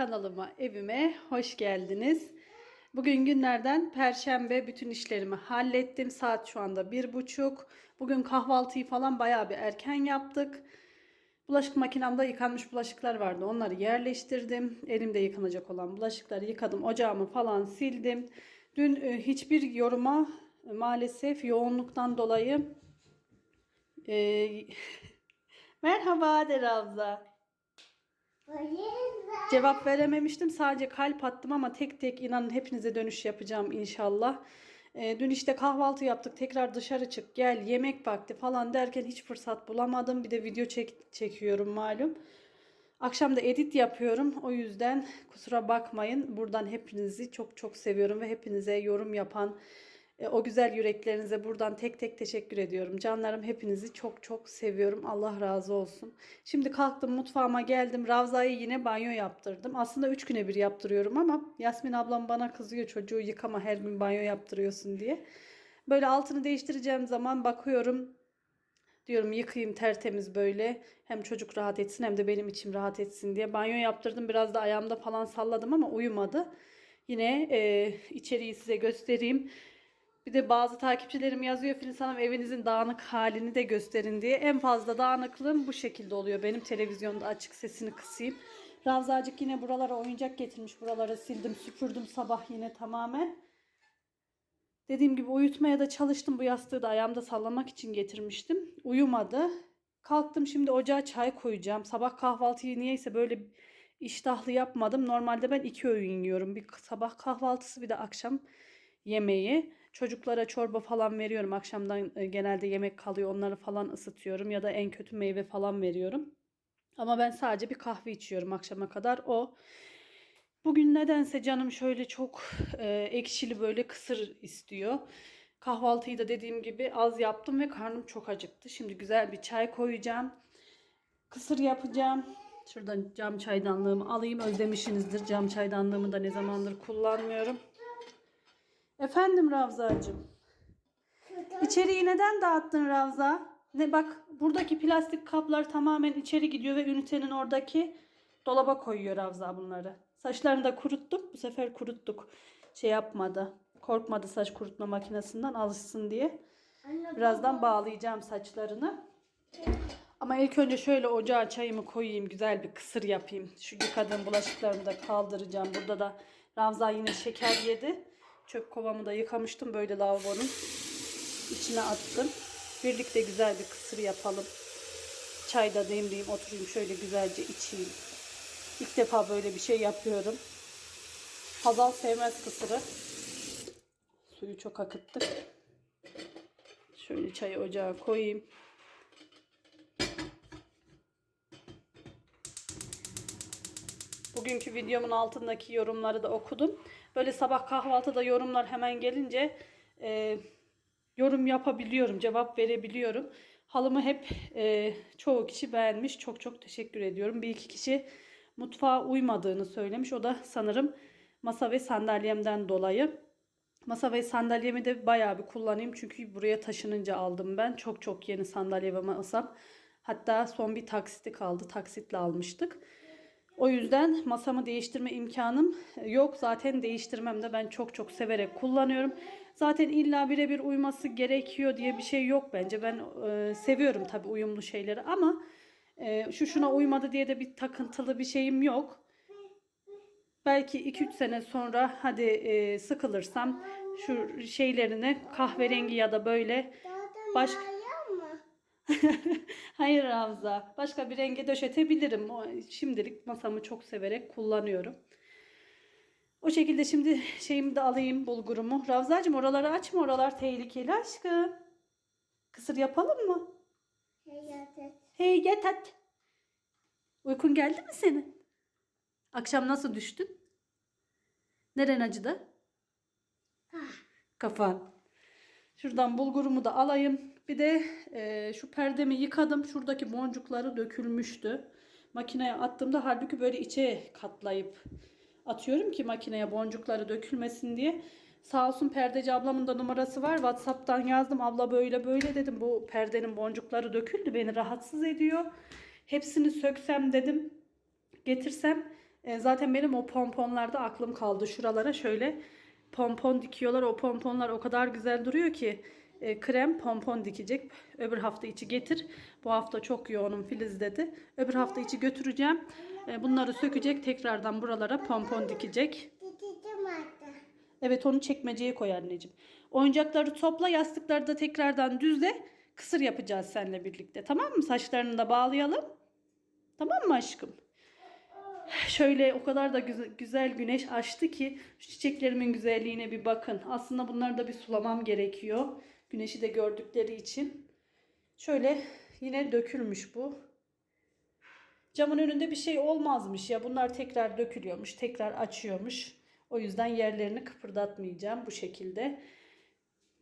Kanalıma, evime hoş geldiniz. Bugün günlerden perşembe bütün işlerimi hallettim. Saat şu anda bir buçuk. Bugün kahvaltıyı falan bayağı bir erken yaptık. Bulaşık makinemde yıkanmış bulaşıklar vardı. Onları yerleştirdim. Elimde yıkanacak olan bulaşıkları yıkadım. Ocağımı falan sildim. Dün e, hiçbir yoruma maalesef yoğunluktan dolayı e, Merhaba de Ravza. Cevap verememiştim. Sadece kalp attım ama tek tek inanın hepinize dönüş yapacağım inşallah. Ee, dün işte kahvaltı yaptık. Tekrar dışarı çık gel yemek vakti falan derken hiç fırsat bulamadım. Bir de video çek çekiyorum malum. Akşam da edit yapıyorum. O yüzden kusura bakmayın. Buradan hepinizi çok çok seviyorum ve hepinize yorum yapan e, o güzel yüreklerinize buradan tek tek teşekkür ediyorum. Canlarım hepinizi çok çok seviyorum. Allah razı olsun. Şimdi kalktım mutfağıma geldim. Ravza'yı yine banyo yaptırdım. Aslında 3 güne bir yaptırıyorum ama Yasmin ablam bana kızıyor çocuğu yıkama her gün banyo yaptırıyorsun diye. Böyle altını değiştireceğim zaman bakıyorum diyorum yıkayayım tertemiz böyle. Hem çocuk rahat etsin hem de benim içim rahat etsin diye. Banyo yaptırdım. Biraz da ayağımda falan salladım ama uyumadı. Yine e, içeriği size göstereyim. Bir de bazı takipçilerim yazıyor Filiz Hanım evinizin dağınık halini de gösterin diye. En fazla dağınıklığım bu şekilde oluyor. Benim televizyonda açık sesini kısayım. Ravzacık yine buralara oyuncak getirmiş. Buraları sildim süpürdüm sabah yine tamamen. Dediğim gibi uyutmaya da çalıştım. Bu yastığı da ayağımda sallamak için getirmiştim. Uyumadı. Kalktım şimdi ocağa çay koyacağım. Sabah kahvaltıyı niyeyse böyle iştahlı yapmadım. Normalde ben iki öğün yiyorum. Bir sabah kahvaltısı bir de akşam yemeği. Çocuklara çorba falan veriyorum. Akşamdan e, genelde yemek kalıyor. Onları falan ısıtıyorum. Ya da en kötü meyve falan veriyorum. Ama ben sadece bir kahve içiyorum akşama kadar. O Bugün nedense canım şöyle çok e, ekşili böyle kısır istiyor. Kahvaltıyı da dediğim gibi az yaptım ve karnım çok acıktı. Şimdi güzel bir çay koyacağım. Kısır yapacağım. Şuradan cam çaydanlığımı alayım. Özlemişsinizdir. Cam çaydanlığımı da ne zamandır kullanmıyorum. Efendim Ravzacığım. İçeriği neden dağıttın Ravza? Ne bak buradaki plastik kaplar tamamen içeri gidiyor ve ünitenin oradaki dolaba koyuyor Ravza bunları. Saçlarını da kuruttuk. Bu sefer kuruttuk. Şey yapmadı. Korkmadı saç kurutma makinesinden alışsın diye. Birazdan bağlayacağım saçlarını. Ama ilk önce şöyle ocağa çayımı koyayım. Güzel bir kısır yapayım. Şu yıkadığım bulaşıklarımı da kaldıracağım. Burada da Ravza yine şeker yedi. Çöp kovamı da yıkamıştım. Böyle lavabonun içine attım. Birlikte güzel bir kısır yapalım. Çay da demleyeyim. Oturayım şöyle güzelce içeyim. İlk defa böyle bir şey yapıyorum. Hazal sevmez kısırı. Suyu çok akıttık. Şöyle çayı ocağa koyayım. Bugünkü videomun altındaki yorumları da okudum. Böyle sabah kahvaltıda yorumlar hemen gelince e, yorum yapabiliyorum, cevap verebiliyorum. Halımı hep e, çoğu kişi beğenmiş. Çok çok teşekkür ediyorum. Bir iki kişi mutfağa uymadığını söylemiş. O da sanırım masa ve sandalyemden dolayı. Masa ve sandalyemi de bayağı bir kullanayım. Çünkü buraya taşınınca aldım ben. Çok çok yeni sandalye ve masam. Hatta son bir taksiti kaldı. Taksitle almıştık. O yüzden masamı değiştirme imkanım yok. Zaten değiştirmem de ben çok çok severek kullanıyorum. Zaten illa birebir uyması gerekiyor diye bir şey yok bence. Ben e, seviyorum tabii uyumlu şeyleri ama e, şu şuna uymadı diye de bir takıntılı bir şeyim yok. Belki 2-3 sene sonra hadi e, sıkılırsam şu şeylerini kahverengi ya da böyle başka Hayır Ravza. Başka bir renge döşetebilirim. Şimdilik masamı çok severek kullanıyorum. O şekilde şimdi şeyimi de alayım bulgurumu. Ravzacığım oraları açma. Oralar tehlikeli aşkım. Kısır yapalım mı? Hey yat at. Uykun geldi mi senin? Akşam nasıl düştün? Neren acıdı? Kafan. Şuradan bulgurumu da alayım. Bir de e, şu perdemi yıkadım. Şuradaki boncukları dökülmüştü. Makineye attığımda halbuki böyle içe katlayıp atıyorum ki makineye boncukları dökülmesin diye. Sağ olsun perdeci ablamın da numarası var. Whatsapp'tan yazdım. Abla böyle böyle dedim. Bu perdenin boncukları döküldü. Beni rahatsız ediyor. Hepsini söksem dedim. Getirsem E, zaten benim o pomponlarda aklım kaldı. Şuralara şöyle pompon dikiyorlar. O pomponlar o kadar güzel duruyor ki e, krem pompon dikecek. Öbür hafta içi getir. Bu hafta çok yoğunum Filiz dedi. Öbür hafta içi götüreceğim. E, bunları sökecek. Tekrardan buralara pompon dikecek. Evet onu çekmeceye koy anneciğim. Oyuncakları topla yastıkları da tekrardan düzle. Kısır yapacağız seninle birlikte. Tamam mı? Saçlarını da bağlayalım. Tamam mı aşkım? Şöyle o kadar da güzel, güneş açtı ki çiçeklerimin güzelliğine bir bakın. Aslında bunları da bir sulamam gerekiyor. Güneşi de gördükleri için. Şöyle yine dökülmüş bu. Camın önünde bir şey olmazmış ya. Bunlar tekrar dökülüyormuş, tekrar açıyormuş. O yüzden yerlerini kıpırdatmayacağım bu şekilde.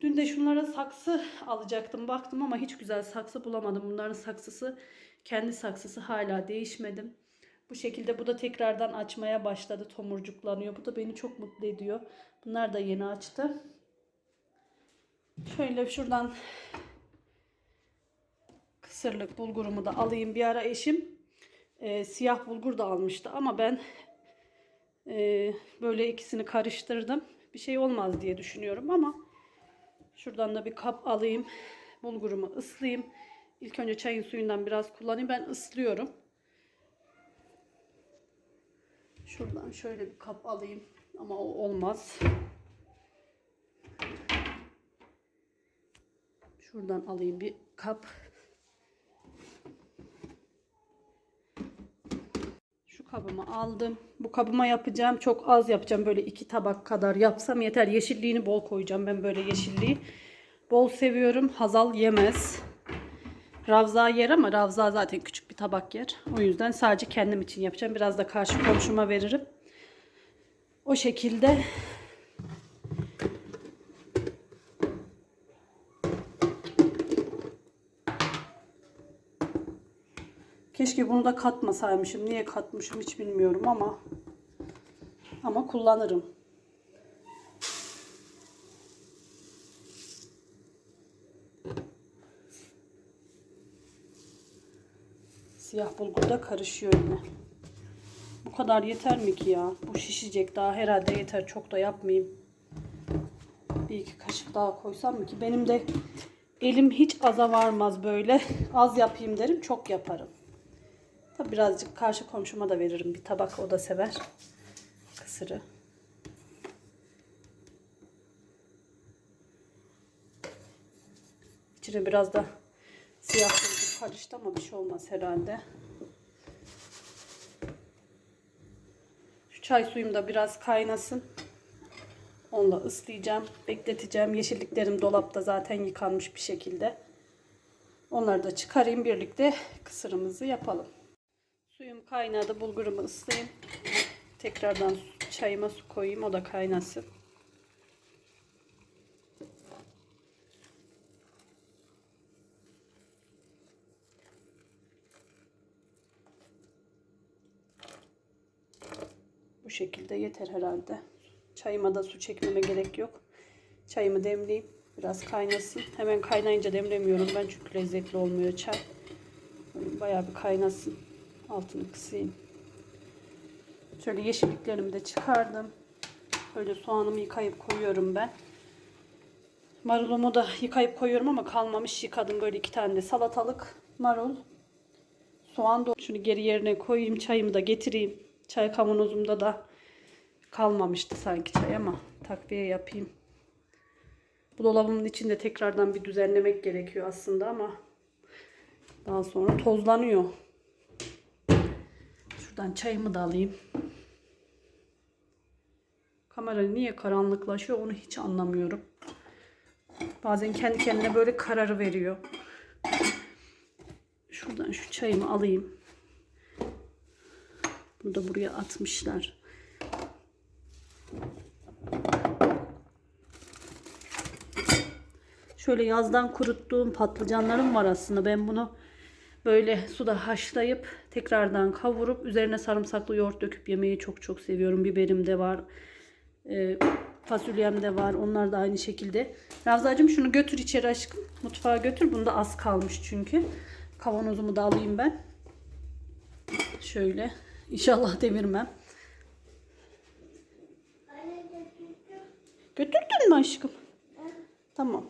Dün de şunlara saksı alacaktım. Baktım ama hiç güzel saksı bulamadım. Bunların saksısı kendi saksısı hala değişmedim. Bu şekilde bu da tekrardan açmaya başladı. Tomurcuklanıyor. Bu da beni çok mutlu ediyor. Bunlar da yeni açtı. Şöyle şuradan kısırlık bulgurumu da alayım. Bir ara eşim e, siyah bulgur da almıştı ama ben e, böyle ikisini karıştırdım. Bir şey olmaz diye düşünüyorum ama şuradan da bir kap alayım. Bulgurumu ıslayayım. İlk önce çayın suyundan biraz kullanayım. Ben ıslıyorum. Şuradan şöyle bir kap alayım. Ama o olmaz. Şuradan alayım bir kap. Şu kabımı aldım. Bu kabıma yapacağım. Çok az yapacağım. Böyle iki tabak kadar yapsam yeter. Yeşilliğini bol koyacağım. Ben böyle yeşilliği bol seviyorum. Hazal yemez. Ravza yer ama Ravza zaten küçük bir tabak yer. O yüzden sadece kendim için yapacağım. Biraz da karşı komşuma veririm. O şekilde Keşke bunu da katmasaymışım. Niye katmışım hiç bilmiyorum ama ama kullanırım. Siyah bulgur da karışıyor yine. Bu kadar yeter mi ki ya? Bu şişecek daha herhalde yeter. Çok da yapmayayım. Bir iki kaşık daha koysam mı ki? Benim de elim hiç aza varmaz böyle. Az yapayım derim çok yaparım. Birazcık karşı komşuma da veririm. Bir tabak o da sever. Kısırı. İçine biraz da siyah bulgur karıştı ama bir şey olmaz herhalde. Şu çay suyum da biraz kaynasın. Onu da ıslayacağım. Bekleteceğim. Yeşilliklerim dolapta zaten yıkanmış bir şekilde. Onları da çıkarayım. Birlikte kısırımızı yapalım. Kaynadı. Bulgurumu ıslayayım. Tekrardan çayıma su koyayım. O da kaynasın. Bu şekilde yeter herhalde. Çayıma da su çekmeme gerek yok. Çayımı demleyeyim. Biraz kaynasın. Hemen kaynayınca demlemiyorum ben çünkü lezzetli olmuyor çay. Bayağı bir kaynasın. Altını kısayım. Şöyle yeşilliklerimi de çıkardım. Böyle soğanımı yıkayıp koyuyorum ben. Marulumu da yıkayıp koyuyorum ama kalmamış. Yıkadım böyle iki tane de salatalık, marul, soğan da. Şunu geri yerine koyayım. Çayımı da getireyim. Çay kavanozumda da kalmamıştı sanki çay ama takviye yapayım. Bu dolabımın içinde tekrardan bir düzenlemek gerekiyor aslında ama daha sonra tozlanıyor. Şuradan çayımı da alayım. Kamera niye karanlıklaşıyor onu hiç anlamıyorum. Bazen kendi kendine böyle kararı veriyor. Şuradan şu çayımı alayım. Bunu da buraya atmışlar. Şöyle yazdan kuruttuğum patlıcanlarım var aslında. Ben bunu Böyle suda haşlayıp tekrardan kavurup üzerine sarımsaklı yoğurt döküp yemeyi çok çok seviyorum. Biberim de var. E, fasulyem de var. Onlar da aynı şekilde. Ravzacığım şunu götür içeri aşkım. Mutfağa götür. Bunda az kalmış çünkü. Kavanozumu da alayım ben. Şöyle. İnşallah devirmem. Götürdün mü aşkım? Tamam.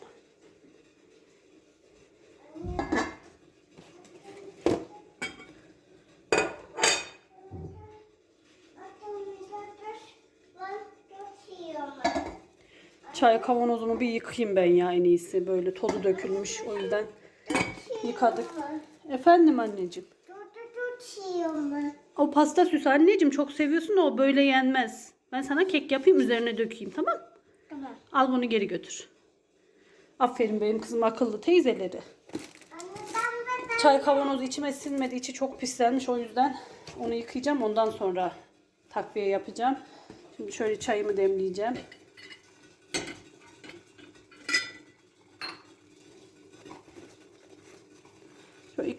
Çay kavanozumu bir yıkayayım ben ya en iyisi. Böyle tozu dökülmüş o yüzden yıkadık. Efendim anneciğim. O pasta süsü anneciğim çok seviyorsun da o böyle yenmez. Ben sana kek yapayım üzerine dökeyim tamam Tamam. Al bunu geri götür. Aferin benim kızım akıllı teyzeleri. Çay kavanozu içime sinmedi. içi çok pislenmiş o yüzden onu yıkayacağım. Ondan sonra takviye yapacağım. Şimdi şöyle çayımı demleyeceğim.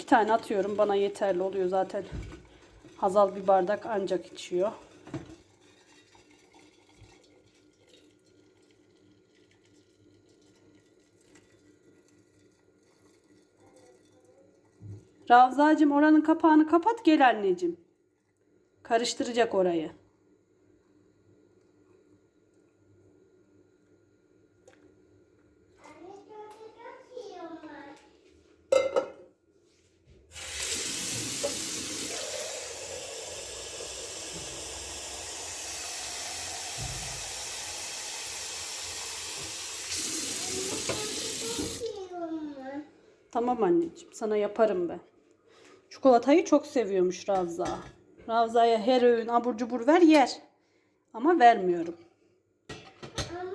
Tane atıyorum. Bana yeterli oluyor zaten. Hazal bir bardak ancak içiyor. Ravzacığım oranın kapağını kapat gel anneciğim. Karıştıracak orayı. Tamam anneciğim sana yaparım ben. Çikolatayı çok seviyormuş Ravza. Ravza'ya her öğün abur cubur ver yer. Ama vermiyorum.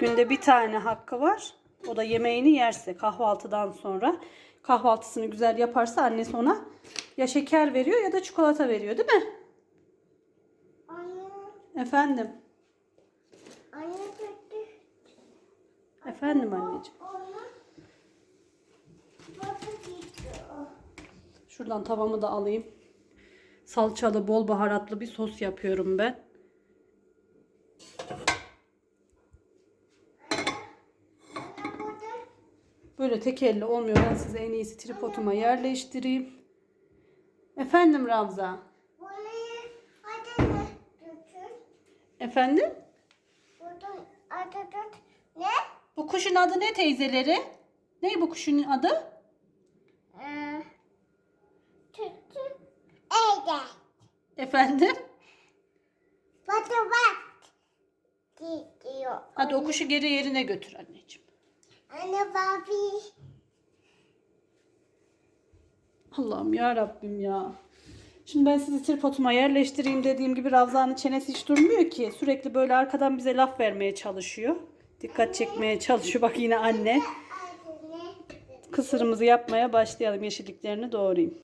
Günde bir tane hakkı var. O da yemeğini yerse kahvaltıdan sonra. Kahvaltısını güzel yaparsa annesi ona ya şeker veriyor ya da çikolata veriyor değil mi? Efendim. Efendim anneciğim. Şuradan tavamı da alayım. Salçalı, bol baharatlı bir sos yapıyorum ben. Böyle tek elle olmuyor. Ben size en iyisi tripoduma yerleştireyim. Efendim Ravza. Efendim? Bu kuşun adı ne teyzeleri? Ne bu kuşun adı? Ee, Tütü. Evde. Efendim? Fotoğraf. Gidiyor. Hadi o kuşu geri yerine götür anneciğim. Anne babi. Allah'ım ya Rabbim ya. Şimdi ben sizi tripoduma yerleştireyim dediğim gibi Ravza'nın çenesi hiç durmuyor ki. Sürekli böyle arkadan bize laf vermeye çalışıyor. Dikkat çekmeye çalışıyor. Bak yine. Anne. Kısırımızı yapmaya başlayalım. Yeşilliklerini doğrayayım.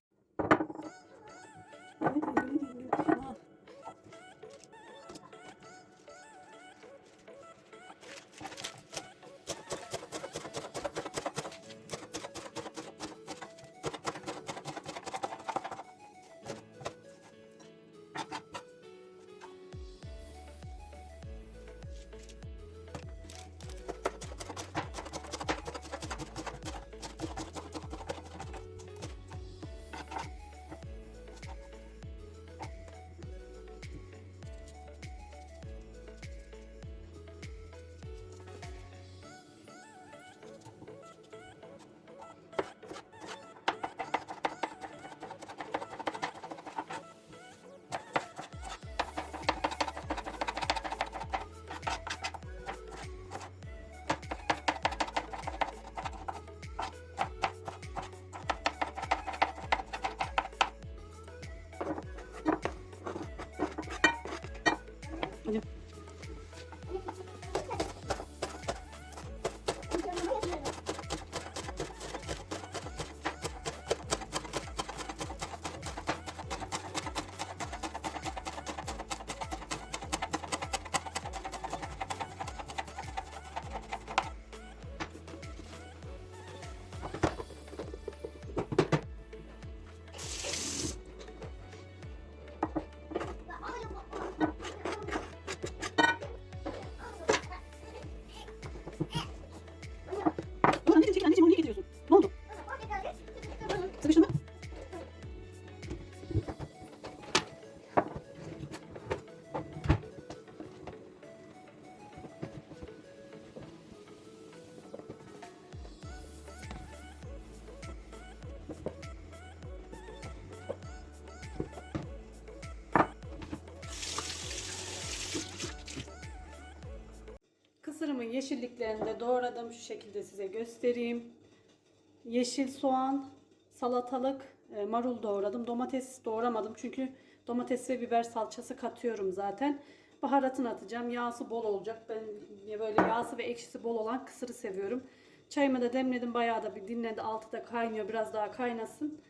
Yeşilliklerini de doğradım. Şu şekilde size göstereyim. Yeşil soğan, salatalık, e, marul doğradım. Domates doğramadım çünkü domates ve biber salçası katıyorum zaten. Baharatını atacağım. Yağsı bol olacak. Ben böyle yağsı ve ekşisi bol olan kısırı seviyorum. Çayımı da demledim. Bayağı da bir dinledi. Altı da kaynıyor. Biraz daha kaynasın.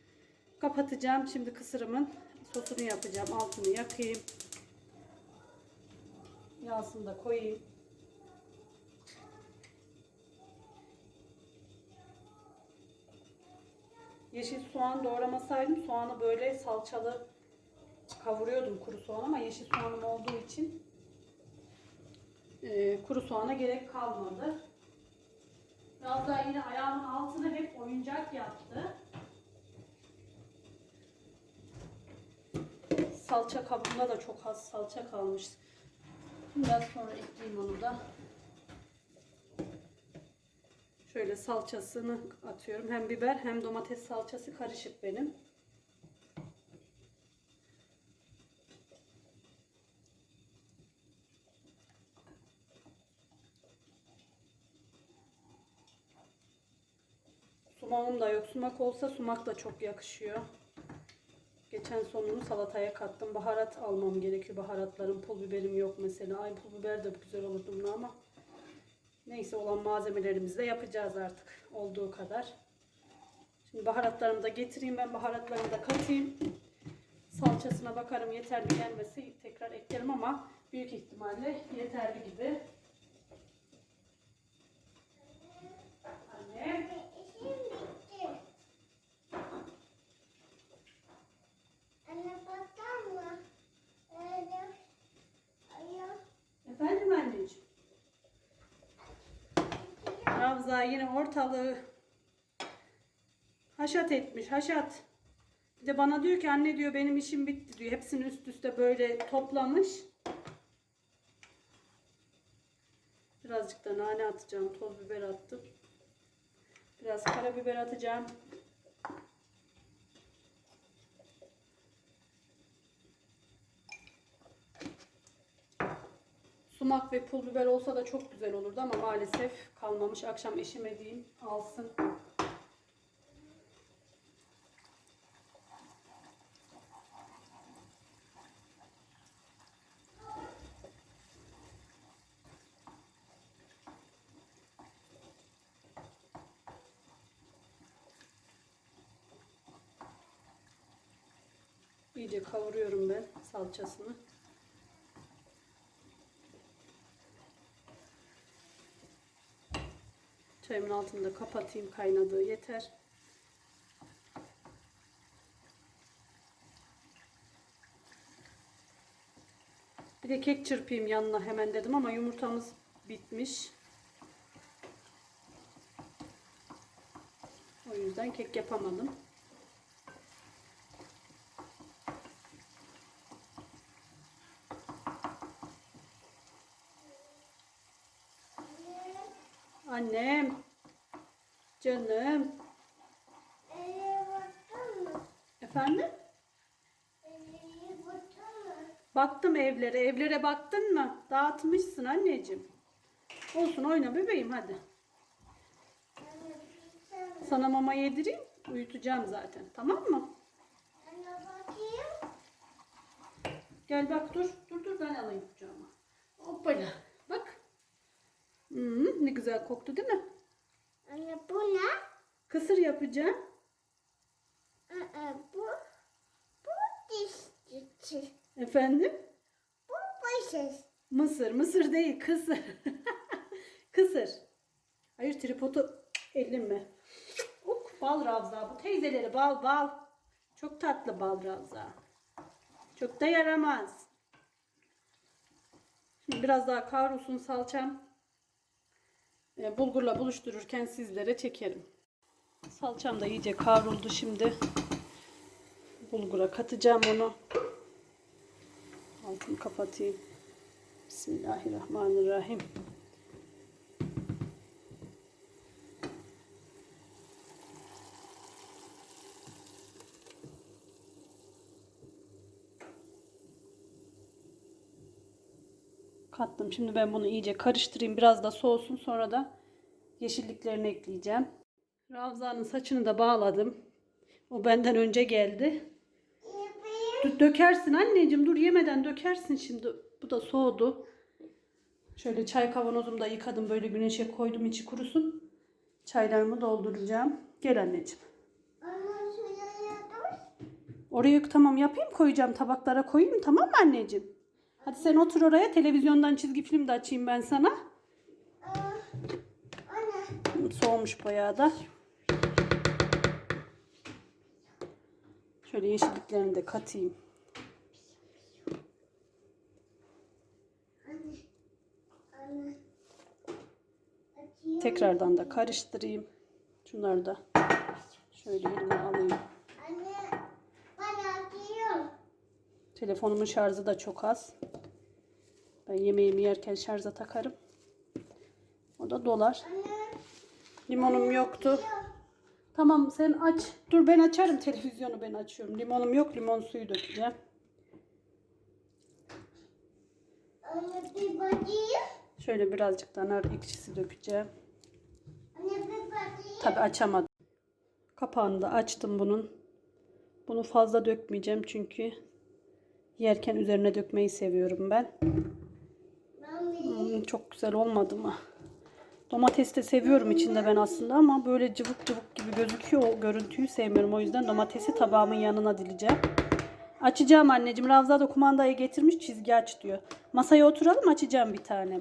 Kapatacağım. Şimdi kısırımın sosunu yapacağım. Altını yakayım. Yağsını da koyayım. Yeşil soğan doğramasaydım soğanı böyle salçalı kavuruyordum kuru soğan ama yeşil soğanım olduğu için e, kuru soğana gerek kalmadı. Biraz daha yine ayağımın altını hep oyuncak yaptı. Salça kabında da çok az salça kalmış. Biraz sonra ekleyeyim onu da. Şöyle salçasını atıyorum. Hem biber hem domates salçası karışık benim. Sumağım da yok. Sumak olsa sumak da çok yakışıyor. Geçen sonunu salataya kattım. Baharat almam gerekiyor. Baharatlarım, pul biberim yok mesela. Ay pul biber de güzel olurdu ama neyse olan malzemelerimizle yapacağız artık olduğu kadar. Şimdi baharatlarımı da getireyim ben baharatlarımı da katayım. Salçasına bakarım yeterli gelmesi tekrar eklerim ama büyük ihtimalle yeterli gibi. Anne. İşim bitti. Anne bakar mı? Öyle. Ayol. Efendim anneciğim. Yine ortalığı haşat etmiş haşat. Bir de bana diyor ki anne diyor benim işim bitti diyor. Hepsini üst üste böyle toplamış. Birazcık da nane atacağım. Toz biber attım. Biraz karabiber atacağım. Sumak ve pul biber olsa da çok güzel olurdu ama maalesef kalmamış. Akşam eşime diyeyim alsın. İyice kavuruyorum ben salçasını. Çayımın altını da kapatayım kaynadığı yeter. Bir de kek çırpayım yanına hemen dedim ama yumurtamız bitmiş. O yüzden kek yapamadım. Annem. Canım. Öyle baktın mı? Efendim? Öyle baktın mı? Baktım Evlere baktın mı? Dağıtmışsın anneciğim. Olsun oyna bebeğim hadi. Sana mama yedireyim. Uyutacağım zaten. Tamam mı? Gel bak dur. Dur dur ben alayım kucağıma. Hoppala. Bak. Hmm, ne güzel koktu değil mi? Anne bu ne? Kısır yapacağım. Aa, bu bu dişçi. Efendim? Başız. Mısır. Mısır değil. Kısır. kısır. Hayır tripodu elime. Uk bal ravza. Bu teyzeleri bal bal. Çok tatlı bal ravza. Çok da yaramaz. Şimdi biraz daha kavrulsun salçam. Ee, bulgurla buluştururken sizlere çekerim. Salçam da iyice kavruldu şimdi. Bulgura katacağım onu. Altını kapatayım. Bismillahirrahmanirrahim. Kattım. Şimdi ben bunu iyice karıştırayım. Biraz da soğusun. Sonra da yeşilliklerini ekleyeceğim. Ravza'nın saçını da bağladım. O benden önce geldi. Dur, dökersin anneciğim. Dur yemeden dökersin şimdi. Bu da soğudu. Şöyle çay kavanozumu da yıkadım. Böyle güneşe koydum içi kurusun. Çaylarımı dolduracağım. Gel anneciğim. Oraya tamam yapayım koyacağım. Tabaklara koyayım tamam mı anneciğim? Hadi sen otur oraya. Televizyondan çizgi film de açayım ben sana. Soğumuş bayağı da. Şöyle yeşilliklerini de katayım. Tekrardan da karıştırayım. Şunları da şöyle elime alayım. Telefonumun şarjı da çok az. Ben yemeğimi yerken şarja takarım. O da dolar. Limonum yoktu. Tamam sen aç. Dur ben açarım televizyonu ben açıyorum. Limonum yok limon suyu dökeceğim. Anne bir bakayım. Şöyle birazcık da nar ekşisi dökeceğim. Anne bir bakayım. Tabi açamadım. Kapağını da açtım bunun. Bunu fazla dökmeyeceğim çünkü yerken üzerine dökmeyi seviyorum ben. Hmm, çok güzel olmadı mı? Domates de seviyorum içinde ben aslında ama böyle cıvık cıvık gibi gözüküyor. O görüntüyü sevmiyorum. O yüzden domatesi tabağımın yanına dileceğim. Açacağım anneciğim. Ravza da kumandayı getirmiş çizgi aç diyor. Masaya oturalım açacağım bir tane.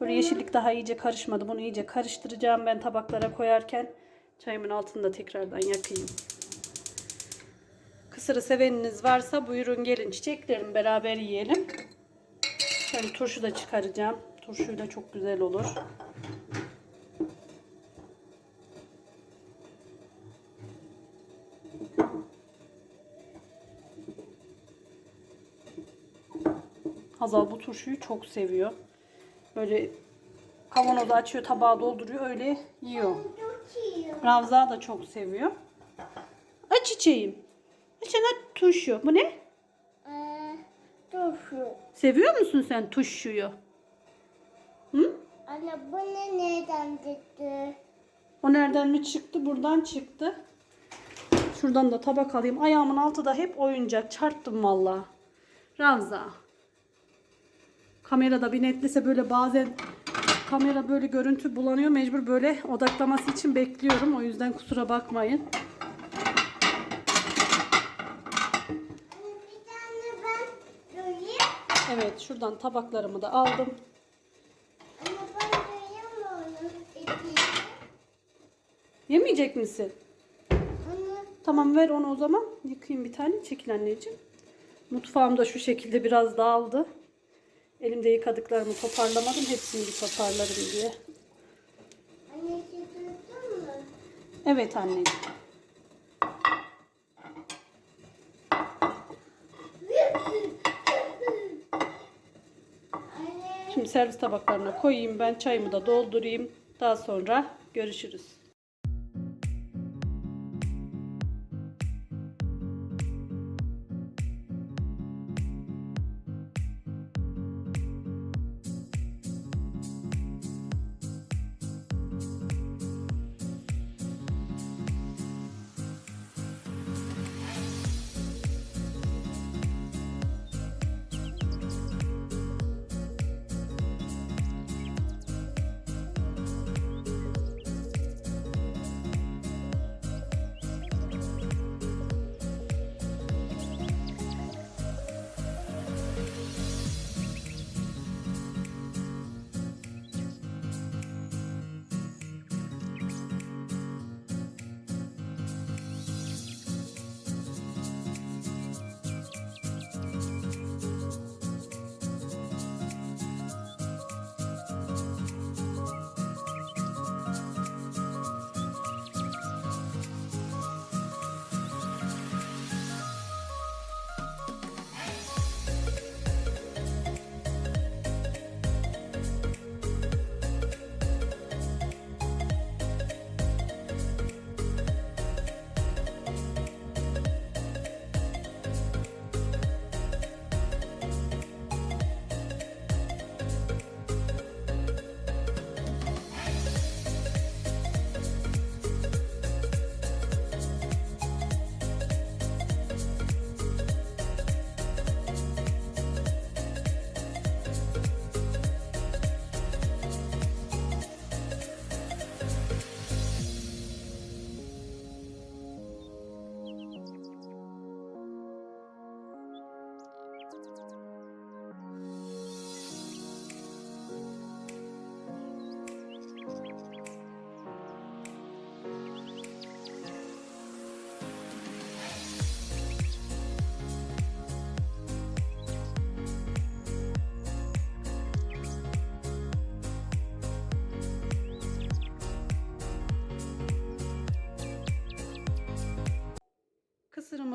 Böyle yeşillik daha iyice karışmadı. Bunu iyice karıştıracağım ben tabaklara koyarken. Çayımın altını da tekrardan yakayım. Kısırı seveniniz varsa buyurun gelin çiçeklerim beraber yiyelim. Şöyle turşu da çıkaracağım. Turşuyla çok güzel olur. Hazal bu turşuyu çok seviyor. Böyle kavanozu açıyor, tabağa dolduruyor, öyle yiyor. Ravza da çok seviyor. Aç çiçeğim. İçine turşu. Bu ne? Ee, turşu. Seviyor musun sen turşuyu? Hı? Anne bu ne nereden çıktı? O nereden mi çıktı? Buradan çıktı. Şuradan da tabak alayım. Ayağımın altı da hep oyuncak. Çarptım valla. Ravza. Kamerada bir netlese böyle bazen kamera böyle görüntü bulanıyor. Mecbur böyle odaklaması için bekliyorum. O yüzden kusura bakmayın. Anne bir tane ben göreyim. Evet şuradan tabaklarımı da aldım. Yemeyecek misin? Anne Tamam ver onu o zaman. Yıkayayım bir tane. Çekil anneciğim. Mutfağım da şu şekilde biraz dağıldı. Elimde yıkadıklarımı toparlamadım. Hepsini bir toparlarım diye. anne tuttun mu? Evet. Anne Şimdi servis tabaklarına koyayım. Ben çayımı da doldurayım. Daha sonra görüşürüz.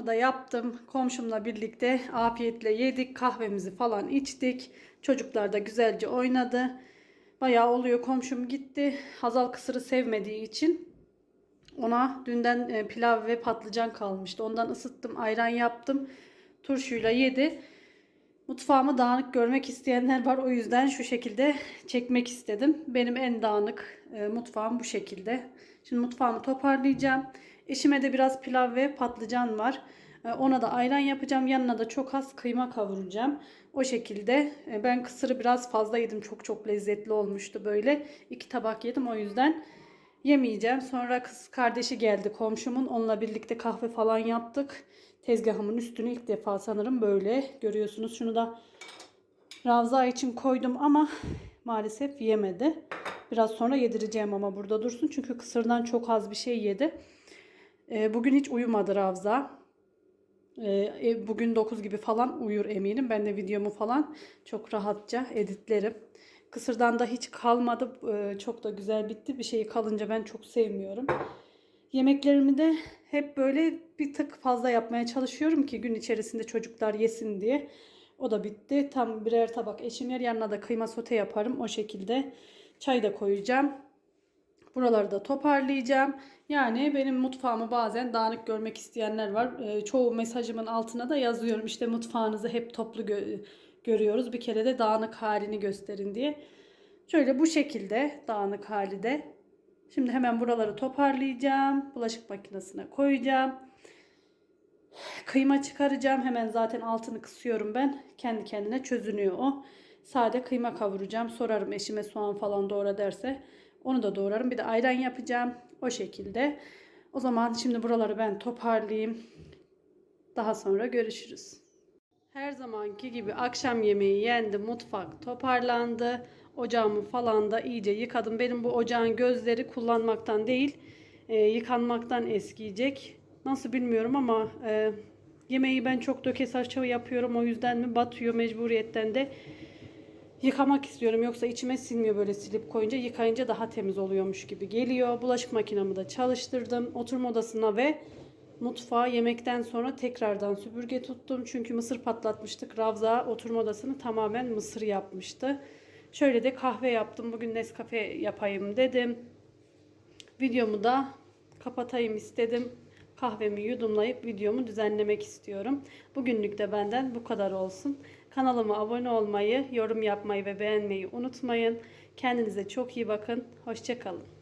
Sunumu da yaptım. Komşumla birlikte afiyetle yedik. Kahvemizi falan içtik. Çocuklar da güzelce oynadı. Bayağı oluyor. Komşum gitti. Hazal kısırı sevmediği için ona dünden e, pilav ve patlıcan kalmıştı. Ondan ısıttım, ayran yaptım. Turşuyla yedi. Mutfağımı dağınık görmek isteyenler var. O yüzden şu şekilde çekmek istedim. Benim en dağınık e, mutfağım bu şekilde. Şimdi mutfağımı toparlayacağım. Eşime de biraz pilav ve patlıcan var. E, ona da ayran yapacağım. Yanına da çok az kıyma kavuracağım. O şekilde e, ben kısırı biraz fazla yedim. Çok çok lezzetli olmuştu böyle. İki tabak yedim o yüzden yemeyeceğim. Sonra kız kardeşi geldi komşumun. Onunla birlikte kahve falan yaptık. Tezgahımın üstünü ilk defa sanırım böyle görüyorsunuz. Şunu da Ravza için koydum ama maalesef yemedi. Biraz sonra yedireceğim ama burada dursun. Çünkü kısırdan çok az bir şey yedi. Ee, bugün hiç uyumadı Ravza. Ee, e, bugün 9 gibi falan uyur eminim. Ben de videomu falan çok rahatça editlerim. Kısırdan da hiç kalmadı. Ee, çok da güzel bitti. Bir şeyi kalınca ben çok sevmiyorum. Yemeklerimi de hep böyle bir tık fazla yapmaya çalışıyorum ki gün içerisinde çocuklar yesin diye. O da bitti. Tam birer tabak eşim yer. Yanına da kıyma sote yaparım. O şekilde çay da koyacağım. Buraları da toparlayacağım. Yani benim mutfağımı bazen dağınık görmek isteyenler var. Ee, çoğu mesajımın altına da yazıyorum. İşte mutfağınızı hep toplu gö- görüyoruz. Bir kere de dağınık halini gösterin diye. Şöyle bu şekilde dağınık hali de. Şimdi hemen buraları toparlayacağım. Bulaşık makinesine koyacağım. Kıyma çıkaracağım. Hemen zaten altını kısıyorum ben. Kendi kendine çözünüyor o. Sade kıyma kavuracağım. Sorarım eşime soğan falan doğra derse. Onu da doğrarım. Bir de ayran yapacağım. O şekilde. O zaman şimdi buraları ben toparlayayım. Daha sonra görüşürüz. Her zamanki gibi akşam yemeği yendi. Mutfak toparlandı. Ocağımı falan da iyice yıkadım. Benim bu ocağın gözleri kullanmaktan değil, e, yıkanmaktan eskiyecek. Nasıl bilmiyorum ama e, yemeği ben çok döke saçağı yapıyorum. O yüzden mi batıyor mecburiyetten de yıkamak istiyorum. Yoksa içime silmiyor böyle silip koyunca. Yıkayınca daha temiz oluyormuş gibi geliyor. Bulaşık makinamı da çalıştırdım. Oturma odasına ve mutfağa yemekten sonra tekrardan süpürge tuttum. Çünkü mısır patlatmıştık. Ravza oturma odasını tamamen mısır yapmıştı. Şöyle de kahve yaptım. Bugün Nescafe yapayım dedim. Videomu da kapatayım istedim. Kahvemi yudumlayıp videomu düzenlemek istiyorum. Bugünlük de benden bu kadar olsun. Kanalıma abone olmayı, yorum yapmayı ve beğenmeyi unutmayın. Kendinize çok iyi bakın. Hoşçakalın.